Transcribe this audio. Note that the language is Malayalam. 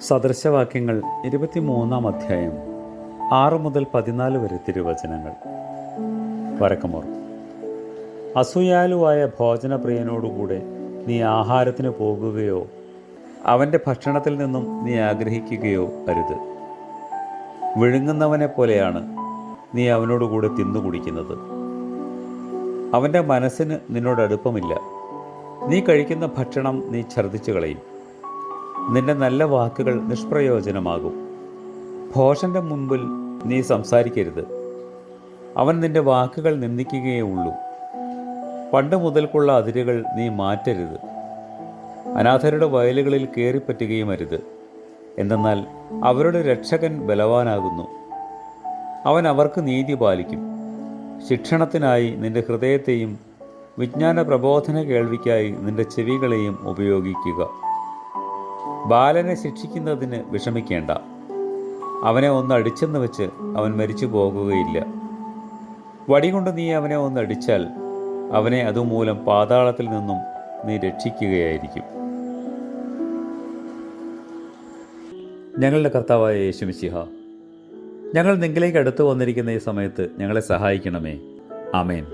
സദൃശവാക്യങ്ങൾ ഇരുപത്തിമൂന്നാം അധ്യായം ആറ് മുതൽ പതിനാല് വരെ തിരുവചനങ്ങൾ. വരക്കമോർ അസൂയാലുവായ ഭോജനപ്രിയനോടുകൂടെ നീ ആഹാരത്തിന് പോകുകയോ അവന്റെ ഭക്ഷണത്തിൽ നിന്നും നീ ആഗ്രഹിക്കുകയോ അരുത്. വിഴുങ്ങുന്നവനെ പോലെയാണ് നീ അവനോടുകൂടെ തിന്നുകുടിക്കുന്നത് അവന്റെ മനസ്സിന് നിന്നോട് അടുപ്പമില്ല. നീ കഴിക്കുന്ന ഭക്ഷണം നീ ഛർദ്ദിച്ചു കളയും നിന്റെ നല്ല വാക്കുകൾ നിഷ്പ്രയോജനമാകും. ഭോഷന്റെ മുൻപിൽ നീ സംസാരിക്കരുത്. അവൻ നിന്റെ വാക്കുകൾ നിന്ദിക്കുകയേ ഉള്ളൂ. പണ്ട് മുതൽക്കുള്ള അതിരുകൾ നീ മാറ്റരുത്. അനാഥരുടെ വയലുകളിൽ കയറിപ്പറ്റുകയും അരുത്. എന്തെന്നാൽ അവരുടെ രക്ഷകൻ ബലവാനാകുന്നു. അവൻ അവർക്ക് നീതി പാലിക്കും. ശിക്ഷണത്തിനായി നിന്റെ ഹൃദയത്തെയും വിജ്ഞാന പ്രബോധന കേൾവിക്കായി നിന്റെ ചെവികളെയും ഉപയോഗിക്കുക. ബാലനെ ശിക്ഷിക്കുന്നതിന് വിഷമിക്കേണ്ട. അവനെ ഒന്ന് അടിച്ചെന്ന് വെച്ച് അവൻ മരിച്ചു പോകുകയില്ല. വടികൊണ്ട് നീ അവനെ ഒന്ന് അടിച്ചാൽ അവനെ അതുമൂലം പാതാളത്തിൽ നിന്നും നീ രക്ഷിക്കുകയായിരിക്കും. ഞങ്ങളുടെ കർത്താവായ യേശുമിശിഹ ഞങ്ങൾ നിങ്ങളിലേക്ക് അടുത്തു വന്നിരിക്കുന്ന ഈ സമയത്ത് ഞങ്ങളെ സഹായിക്കണമേ. ആമേൻ.